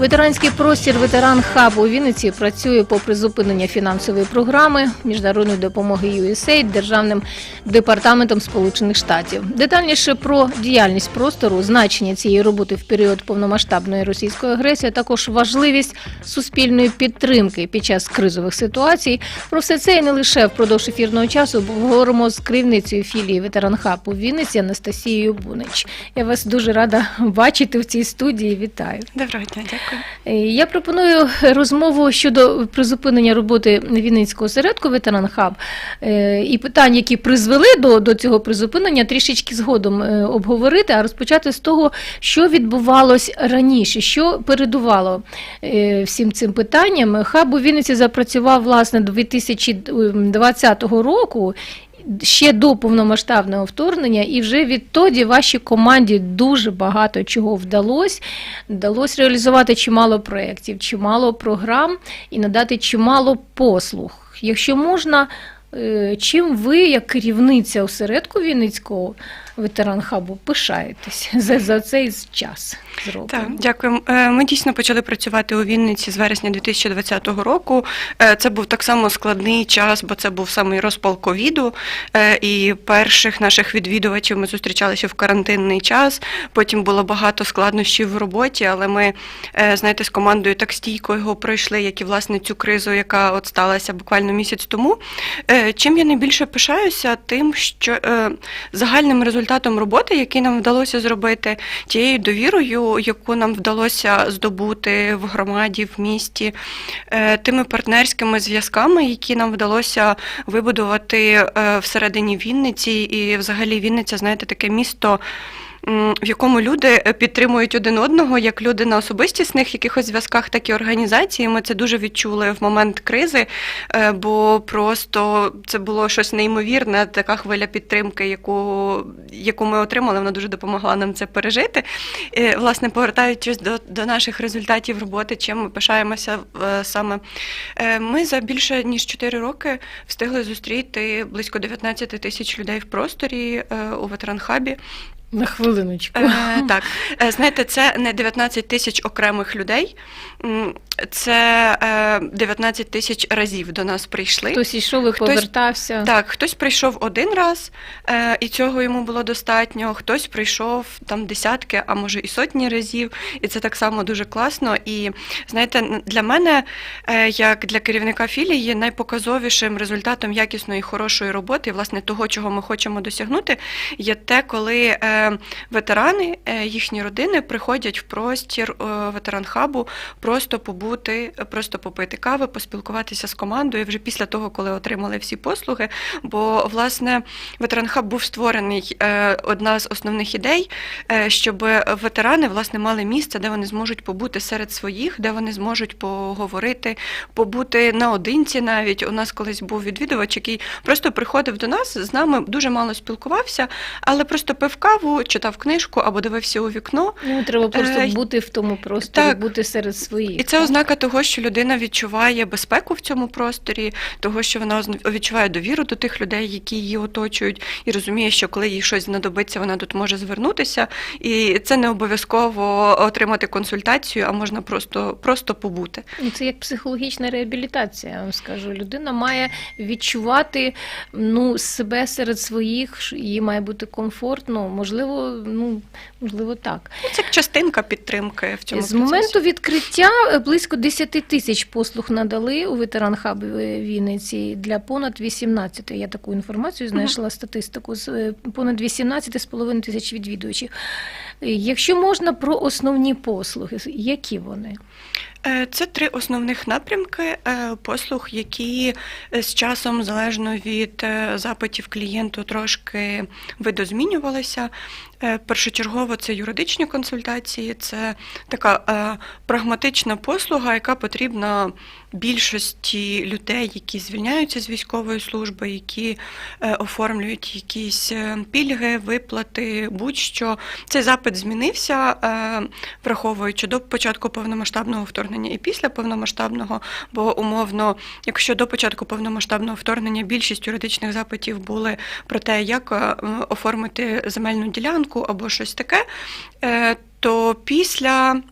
Ветеранський простір ветеран хаб у Вінниці працює по призупинення фінансової програми міжнародної допомоги USAID Державним департаментом Сполучених Штатів. Детальніше про діяльність простору, значення цієї роботи в період повномасштабної російської агресії, а також важливість суспільної підтримки під час кризових ситуацій. Про все це і не лише впродовж ефірного часу обговоримо з керівницею філії ветеран хаб у Вінниці Анастасією Бунич. Я вас дуже рада бачити в цій студії. Вітаю. Доброго дня, дякую. Е, Я пропоную розмову щодо призупинення роботи Вінницького осередку ветеран хаб е, і питань, які призвели до, до цього призупинення, трішечки згодом е, обговорити, а розпочати з того, що відбувалось раніше, що передувало всім цим питанням. Хаб у Вінниці запрацював власне 2020 року. Ще до повномасштабного вторгнення, і вже відтоді вашій команді дуже багато чого вдалося. Вдалося реалізувати чимало проєктів, чимало програм і надати чимало послуг. Якщо можна, е, чим ви, як керівниця осередку Вінницького ветеран хабу, пишаєтесь за, за цей час Так, дякую. Е, Ми дійсно почали працювати у Вінниці з вересня 2020 року. Е, Це був так само складний час, бо це був самий розпал ковіду. Е, І перших наших відвідувачів ми зустрічалися в карантинний час. Потім було багато складнощів в роботі, але ми, знаєте, з командою так стійко його пройшли, як і власне цю кризу, яка от сталася буквально місяць тому. Чим я найбільше пишаюся, тим, що загальним результатом роботи, який нам вдалося зробити, тією довірою, яку нам вдалося здобути в громаді, в місті, е, тими партнерськими зв'язками, які нам вдалося вибудувати е, всередині Вінниці, і взагалі Вінниця, знаєте, таке місто. В якому люди е, підтримують один одного, як люди на особистісних якихось зв'язках, так і організації. Ми це дуже відчули в момент кризи, е, бо просто це було щось неймовірне, така хвиля підтримки, яку, яку ми отримали, вона дуже допомогла нам це пережити. Е, Власне, повертаючись до, до наших результатів роботи, чим ми пишаємося саме. Ми за більше ніж 4 роки встигли зустріти близько 19 тисяч людей в просторі у ветеранхабі. На хвилиночку. Е, так, Е, знаєте, це не 19 тисяч окремих людей, це е, 19 тисяч разів до нас прийшли. Хтось йшов і Хтось- повертався. Так, хтось прийшов один раз, е, і цього йому було достатньо. Хтось прийшов там десятки, а може і сотні разів, і це так само дуже класно. І знаєте, для мене, е, як для керівника філії, найпоказовішим результатом якісної хорошої роботи, власне, того, чого ми хочемо досягнути, є те, коли е, ветерани, е, їхні родини приходять в простір е, ветеран-хабу просто побути, просто попити кави, поспілкуватися з командою вже після того, коли отримали всі послуги. Бо власне ветеран-хаб був створений е, одна з основних ідей, е, щоб ветерани власне мали місце, де вони зможуть побути серед своїх, де вони зможуть поговорити, побути наодинці. Навіть у нас колись був відвідувач, який просто приходив до нас з нами, дуже мало спілкувався, але просто пив каву, читав книжку або дивився у вікно. Ну, треба просто Е, бути в тому просторі, бути серед своїх. І це ознака того, що людина відчуває безпеку в цьому просторі, того, що вона відчуває довіру до тих людей, які її оточують, і розуміє, що коли їй щось знадобиться, вона тут може звернутися. І це не обов'язково отримати консультацію, а можна просто, просто побути. Ну, Це як психологічна реабілітація, я вам скажу. Людина має відчувати ну, себе серед своїх, їй має бути комфортно, можливо, ну, можливо, так. Ну, Це як частинка підтримки в цьому З процесі. моменту відкриття е, близько 10 тисяч послуг надали у ветеран хаб Вінниці для понад 18. Я таку інформацію знайшла статистику з е, понад 18,5 тисяч відвідувачів. Е, Якщо можна про основні послуги, які вони? Е, Це три основних напрямки е, послуг, які е, з часом, залежно від запитів клієнту, трошки видозмінювалися. Першочергово це юридичні консультації, це така прагматична послуга, яка потрібна більшості людей, які звільняються з військової служби, які е, оформлюють якісь е, пільги, виплати, будь-що. Цей запит змінився, е, враховуючи до початку повномасштабного вторгнення і після повномасштабного, бо умовно, якщо до початку повномасштабного вторгнення більшість юридичних запитів були про те, як оформити земельну ділянку або щось таке, то після.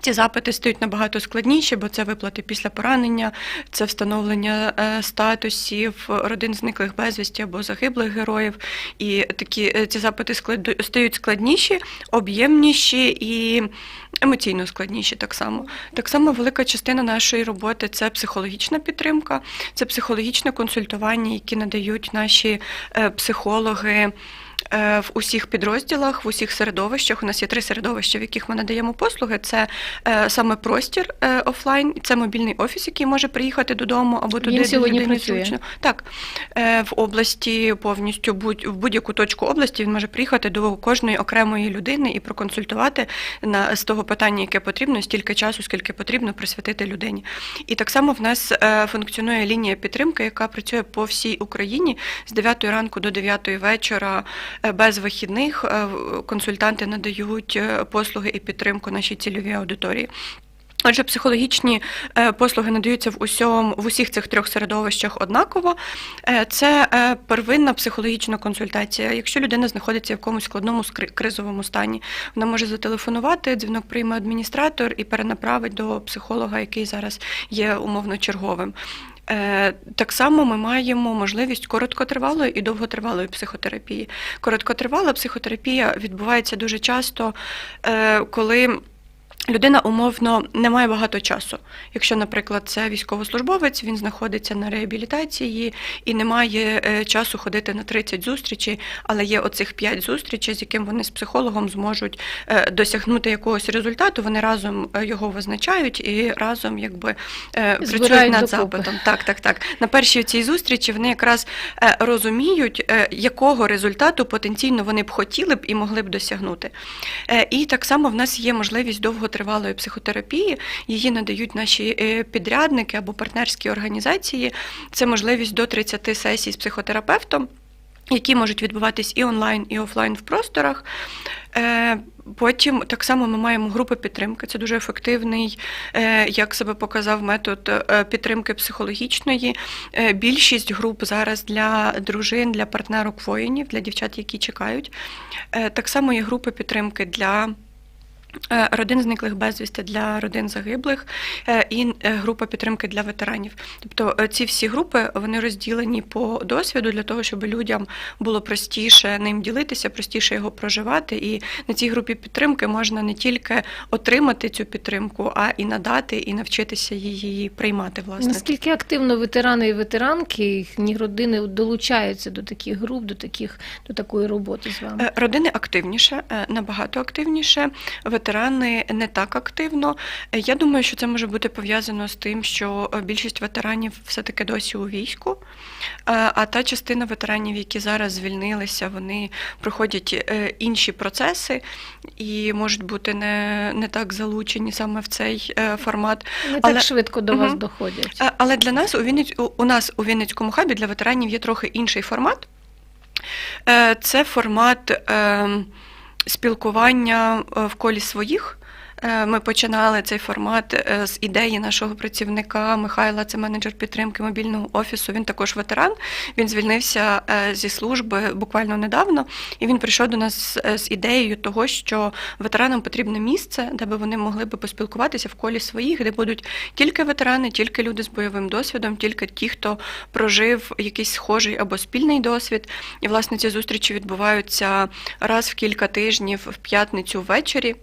Ці запити стають набагато складніші, бо це виплати після поранення, це встановлення е, статусів родин зниклих безвісті або загиблих героїв. І такі е, ці запити стають складніші, об'ємніші і емоційно складніші так само. Так само велика частина нашої роботи це психологічна підтримка, це психологічне консультування, які надають наші е, психологи. Е, В усіх підрозділах, в усіх середовищах. У нас є три середовища, в яких ми надаємо послуги. Це е, саме простір е, офлайн, це мобільний офіс, який може приїхати додому або туди, Він де сьогодні працює? зручно. Так, в області повністю будь в будь-яку точку області він може приїхати до кожної окремої людини і проконсультувати на з того питання, яке потрібно, стільки часу, скільки потрібно присвятити людині. І так само в нас функціонує лінія підтримки, яка працює по всій Україні з 9 ранку до 9 вечора без вихідних. Е, Консультанти надають е, послуги і підтримку нашій цільовій аудиторії. Отже, психологічні е, послуги надаються в усьому в усіх цих трьох середовищах однаково. Е, Це е, первинна психологічна консультація. Якщо людина знаходиться в якомусь складному кризовому стані, вона може зателефонувати, дзвінок прийме адміністратор і перенаправить до психолога, який зараз є умовно черговим. Е, Так само ми маємо можливість короткотривалої і довготривалої психотерапії. Короткотривала психотерапія відбувається дуже часто, е, коли Людина умовно не має багато часу. Якщо, наприклад, це військовослужбовець, він знаходиться на реабілітації і не має е, часу ходити на 30 зустрічей, але є оцих 5 зустрічей, з яким вони з психологом зможуть е, досягнути якогось результату. Вони разом е, його визначають і разом якби е, працюють Збирають над запитом. Так, так, так. На першій цій зустрічі вони якраз розуміють, якого результату потенційно вони б хотіли б і могли б досягнути. І так само в нас є можливість довготривалої психотерапії. Її надають наші е, підрядники або партнерські організації. Це можливість до 30 сесій з психотерапевтом. Які можуть відбуватись і онлайн, і офлайн в просторах. Е, Потім так само ми маємо групи підтримки. Це дуже ефективний, е, як себе показав метод підтримки психологічної. Більшість груп зараз для дружин, для партнерок воїнів, для дівчат, які чекають. Так само є групи підтримки для. Е, Родин зниклих безвісти для родин загиблих е, і е, група підтримки для ветеранів. Тобто ці всі групи вони розділені по досвіду для того, щоб людям було простіше ним ділитися, простіше його проживати. І на цій групі підтримки можна не тільки отримати цю підтримку, а і надати, і навчитися її приймати. Власне Наскільки активно ветерани і ветеранки, їхні родини долучаються до таких груп, до таких до такої роботи з вами? Родини активніше, набагато активніше. Ветерани не так активно. Я думаю, що це може бути пов'язано з тим, що е, більшість ветеранів все-таки досі у війську. Е, А та частина ветеранів, які зараз звільнилися, вони проходять е, інші процеси і можуть бути не, не так залучені саме в цей формат. Не але- так швидко до вас доходять. Але для нас у Вінниць у- нас у Вінницькому хабі для ветеранів є трохи інший формат. Це формат ем, спілкування е, в колі своїх. Е, Ми починали цей формат е, з ідеї нашого працівника Михайла, це менеджер підтримки мобільного офісу. Він також ветеран. Він звільнився е, зі служби буквально недавно, і він прийшов до нас з ідеєю того, що ветеранам потрібне місце, де би вони могли би поспілкуватися в колі своїх, де будуть тільки ветерани, тільки люди з бойовим досвідом, тільки ті, хто прожив якийсь схожий або спільний досвід. І власне ці зустрічі відбуваються раз в кілька тижнів в п'ятницю ввечері.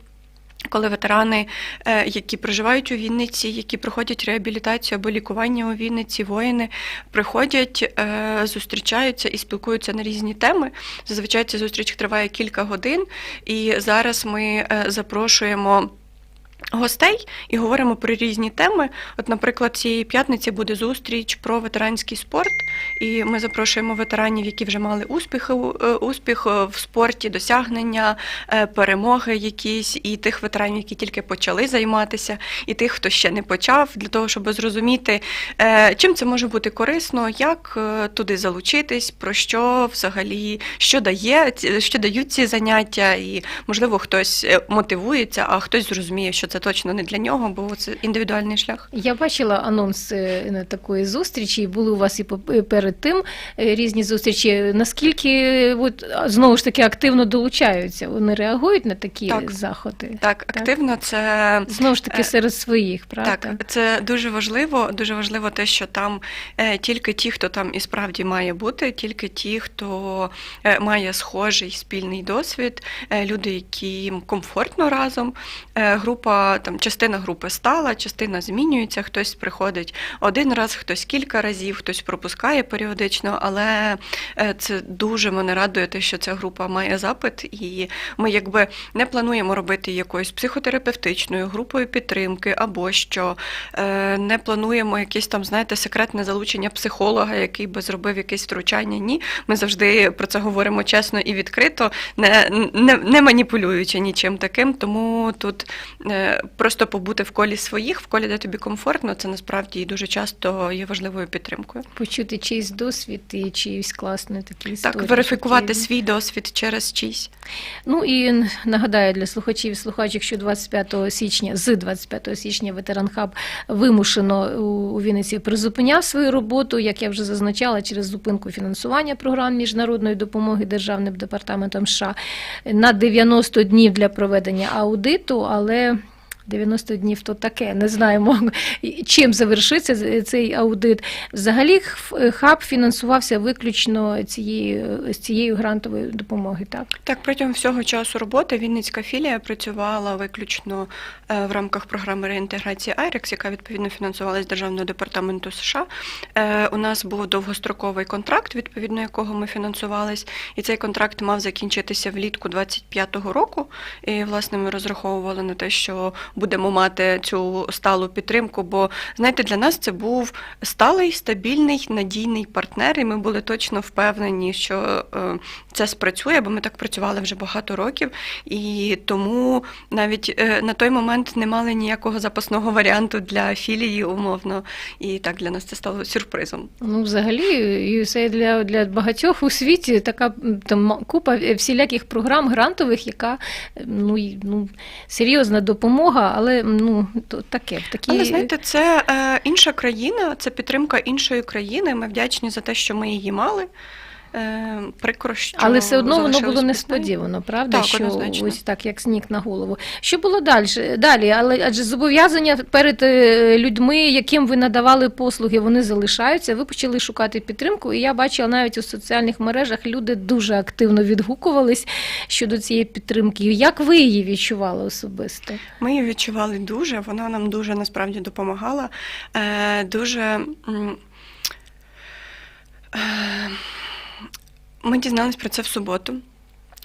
Коли ветерани, е, які проживають у Вінниці, які проходять реабілітацію або лікування у Вінниці, воїни приходять, е, зустрічаються і спілкуються на різні теми. Зазвичай ця зустріч триває кілька годин, і зараз ми е, запрошуємо. Гостей і говоримо про різні теми. От, наприклад, цієї п'ятниці буде зустріч про ветеранський спорт. і ми запрошуємо ветеранів, які вже мали успіх, успіх е, в спорті, досягнення, е, перемоги якісь, і тих ветеранів, які тільки почали займатися, і тих, хто ще не почав, для того, щоб зрозуміти, е, чим це може бути корисно, як е, туди залучитись, про що взагалі що дає, що дають ці заняття, і можливо хтось е, мотивується, а хтось зрозуміє, що це точно не для нього, бо це індивідуальний шлях. Я бачила анонс е, на такої зустрічі, і були у вас і перед тим е, різні зустрічі. Наскільки е, от, знову ж таки активно долучаються? Вони реагують на такі Так. заходи? Так, активно це Знову ж таки серед своїх, правда? Так, це дуже важливо. Дуже важливо те, що там тільки ті, хто там і справді має бути, тільки ті, хто має схожий спільний досвід, люди, які їм комфортно разом. Е, там частина групи стала, частина змінюється. Хтось приходить один раз, хтось кілька разів, хтось пропускає періодично, але е, це дуже мене радує, те, що ця група має запит, і ми якби не плануємо робити якоюсь психотерапевтичною групою підтримки або що е, не плануємо якесь там, знаєте, секретне залучення психолога, який би зробив якесь втручання. Ні, ми завжди про це говоримо чесно і відкрито, не, не, не маніпулюючи нічим таким. Тому тут е, просто побути в колі своїх, в колі, де тобі комфортно, це насправді дуже часто є важливою підтримкою. Почути чийсь досвід і чиїсь класний такий історії. Так, верифікувати життєві. свій досвід через чийсь. Ну і нагадаю для слухачів і слухачок, що 25 січня, з 25 січня ветеран хаб вимушено у, у Вінниці призупиняв свою роботу, як я вже зазначала, через зупинку фінансування програм міжнародної допомоги Державним департаментом США на 90 днів для проведення аудиту, але. 90 днів то таке, не знаємо, чим завершиться цей аудит. Взагалі хаб фінансувався виключно цією, з цією грантовою допомоги, так? Так, протягом всього часу роботи Вінницька філія працювала виключно е, в рамках програми реінтеграції IREX, яка відповідно фінансувалась Державного департаменту США. Е, У нас був довгостроковий контракт, відповідно якого ми фінансувались, і цей контракт мав закінчитися влітку 25-го року. І власне ми розраховували на те, що будемо мати цю сталу підтримку. Бо знаєте, для нас це був сталий, стабільний, надійний партнер, і ми були точно впевнені, що е, це спрацює, бо ми так працювали вже багато років, і тому навіть е, на той момент не мали ніякого запасного варіанту для філії, умовно. І так для нас це стало сюрпризом. Ну, взагалі, USA для, для багатьох у світі така там купа всіляких програм грантових, яка ну, ну, серйозна допомога, але ну, то таке. Такі... Але знаєте, це е, інша країна, це підтримка іншої країни. Ми вдячні за те, що ми її мали. Е, прикро, що Але все одно воно було несподівано, правда? Так, що однозначно. ось так, як сніг на голову. Що було далі? Далі, але адже зобов'язання перед е, людьми, яким ви надавали послуги, вони залишаються. Ви почали шукати підтримку, і я бачила навіть у соціальних мережах люди дуже активно відгукувались щодо цієї підтримки. Як ви її відчували особисто? Ми її відчували дуже, вона нам дуже насправді допомагала. Е, дуже. Е, ми дізнались про це в суботу.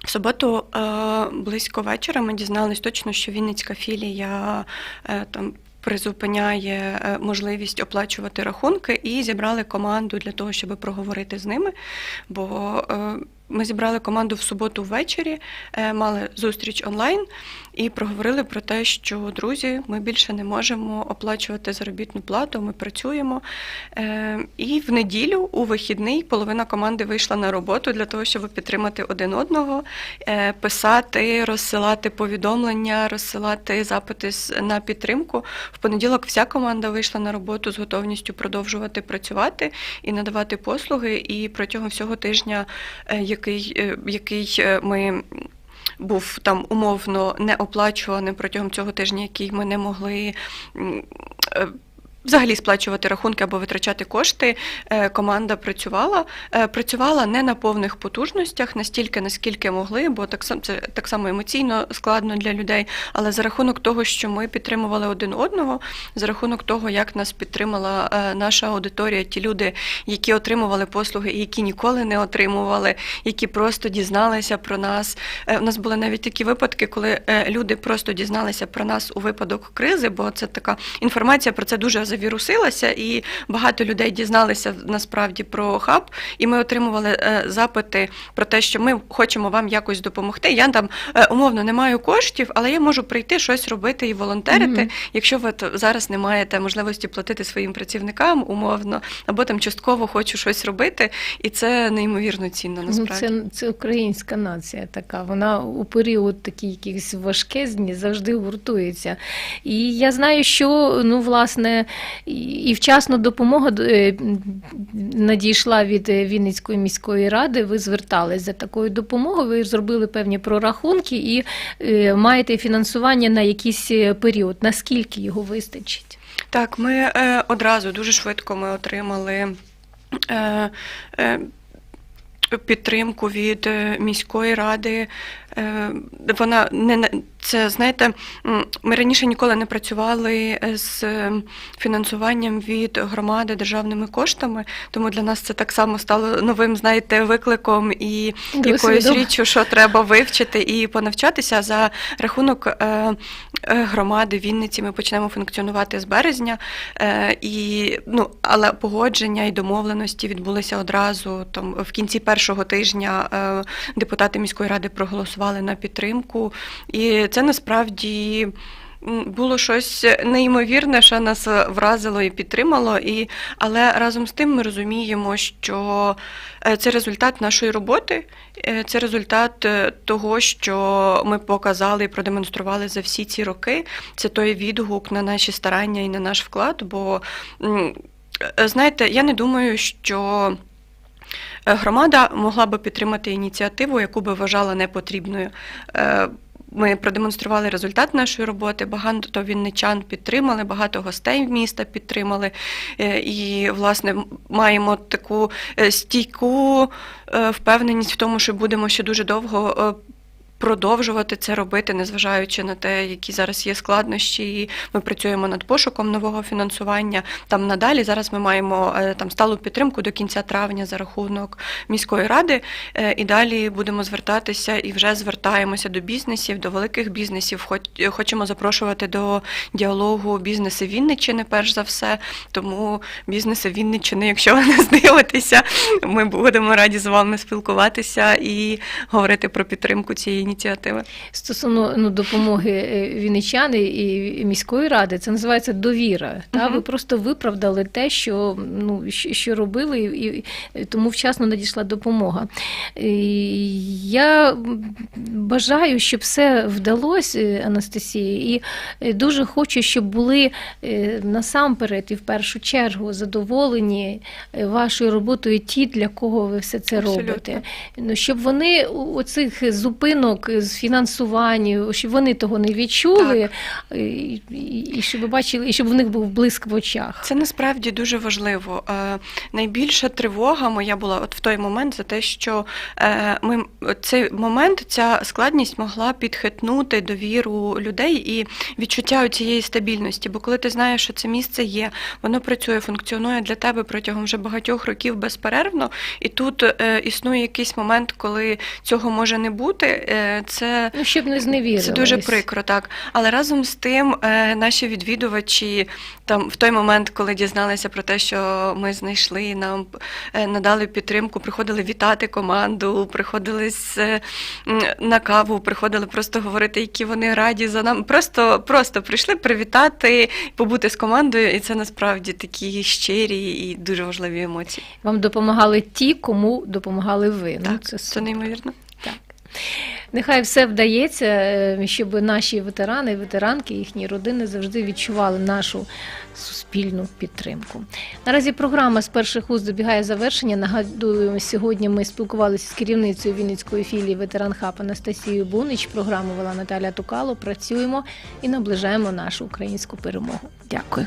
В суботу е, близько вечора ми дізнались точно, що Вінницька філія е, там. Призупиняє е, можливість оплачувати рахунки і зібрали команду для того, щоб проговорити з ними. Бо ми зібрали команду в суботу ввечері, е, мали зустріч онлайн і проговорили про те, що друзі, ми більше не можемо оплачувати заробітну плату, ми працюємо. Е, І в неділю, у вихідний, половина команди вийшла на роботу для того, щоб підтримати один одного, е, писати, розсилати повідомлення, розсилати запити на підтримку. В понеділок вся команда вийшла на роботу з готовністю продовжувати працювати і надавати послуги. І протягом всього тижня, е, який, е, який е, ми. Був там умовно неоплачуваним протягом цього тижня, який ми не могли е, взагалі сплачувати рахунки або витрачати кошти. Е, Команда працювала, Е, працювала не на повних потужностях, настільки, наскільки могли, бо так само це так само емоційно складно для людей. Але за рахунок того, що ми підтримували один одного, за рахунок того, як нас підтримала е, наша аудиторія, ті люди, які отримували послуги які ніколи не отримували, які просто дізналися про нас. У нас були навіть такі випадки, коли люди просто дізналися про нас у випадок кризи, бо це така інформація про це дуже завірусилася, і багато людей дізналися насправді про хаб. І ми отримували е, запити про те, що ми хочемо вам якось допомогти. Я там е, умовно не маю коштів, але я можу прийти щось робити і волонтерити. Мгм. Якщо ви зараз не маєте можливості платити своїм працівникам умовно, або там частково хочу щось робити, і це неймовірно цінно Ну, насправді. це, це українська нація така. Вона у період такий якийсь важкезні завжди гуртується. І я знаю, що ну, власне, і вчасно допомога е, надійшла від Вінницької міської ради. Ви звертались за такою допомогою, ви зробили певні прорахунки і е, маєте фінансування на якийсь е, період. Наскільки його вистачить? Так, ми одразу дуже швидко ми отримали. Підтримку від міської ради. Е, Вона не це, знаєте, ми раніше ніколи не працювали з е, фінансуванням від громади державними коштами, тому для нас це так само стало новим, знаєте, викликом і якоюсь річчю, що треба вивчити і понавчатися за рахунок е, громади Вінниці. Ми почнемо функціонувати з березня. І, ну, але погодження і домовленості відбулися одразу. Там в кінці першого тижня депутати міської ради проголосували на підтримку. І це насправді. Було щось неймовірне, що нас вразило і підтримало, і, але разом з тим ми розуміємо, що е, це результат нашої роботи, е, це результат е, того, що ми показали і продемонстрували за всі ці роки. Це той відгук на наші старання і на наш вклад. Бо знаєте, я не думаю, що. Е, Громада могла би підтримати ініціативу, яку би вважала непотрібною. Е, Ми продемонстрували результат нашої роботи. Багато вінничан підтримали, багато гостей міста підтримали. Е, І, власне, маємо таку стійку впевненість в тому, що будемо ще дуже довго. Е, Продовжувати це робити, незважаючи на те, які зараз є складнощі. І Ми працюємо над пошуком нового фінансування. Там надалі зараз ми маємо е, там сталу підтримку до кінця травня за рахунок міської ради. Е, І далі будемо звертатися і вже звертаємося до бізнесів, до великих бізнесів. Хоч- Хочемо запрошувати до діалогу бізнеси Вінниччини, перш за все. Тому бізнеси Вінниччини, якщо ви не здивитеся, ми будемо раді з вами спілкуватися і говорити про підтримку цієї. Стосовно ну, допомоги е, вінничан і міської ради, це називається довіра. Та? Ви просто виправдали те, що, ну, що, робили, і, тому вчасно надійшла допомога. І Я бажаю, щоб все вдалося, е, Анастасія, і е, дуже хочу, щоб були насамперед і в першу чергу задоволені вашою роботою ті, для кого ви все це Абсолютно. робите. Ну, щоб вони у- оцих зупинок з фінансуванням, щоб вони того не відчули, і, і, і щоб бачили, і щоб в них був блиск в очах. Це насправді дуже важливо. Е, найбільша тривога моя була от в той момент за те, що е, ми цей момент, ця складність могла підхитнути довіру людей і відчуття цієї стабільності. Бо коли ти знаєш, що це місце є, воно працює, функціонує для тебе протягом вже багатьох років безперервно, і тут е, існує якийсь момент, коли цього може не бути. е, це Ну, щоб не зневірились. це дуже прикро, так. Але разом з тим, е, наші відвідувачі там в той момент, коли дізналися про те, що ми знайшли, нам е, надали підтримку, приходили вітати команду, приходили е, на каву, приходили просто говорити, які вони раді за нами. Просто, просто прийшли привітати, побути з командою, і це насправді такі щирі і дуже важливі емоції. Вам допомагали ті, кому допомагали ви. ну, це це неймовірно. Нехай все вдається, е, щоб наші ветерани, ветеранки, їхні родини завжди відчували нашу суспільну підтримку. Наразі програма з перших уст добігає завершення. Нагадую, сьогодні ми спілкувалися з керівницею Вінницької філії ветеран хаб Анастасією Бунич. Програму вела Наталя Тукало. Працюємо і наближаємо нашу українську перемогу. Дякую.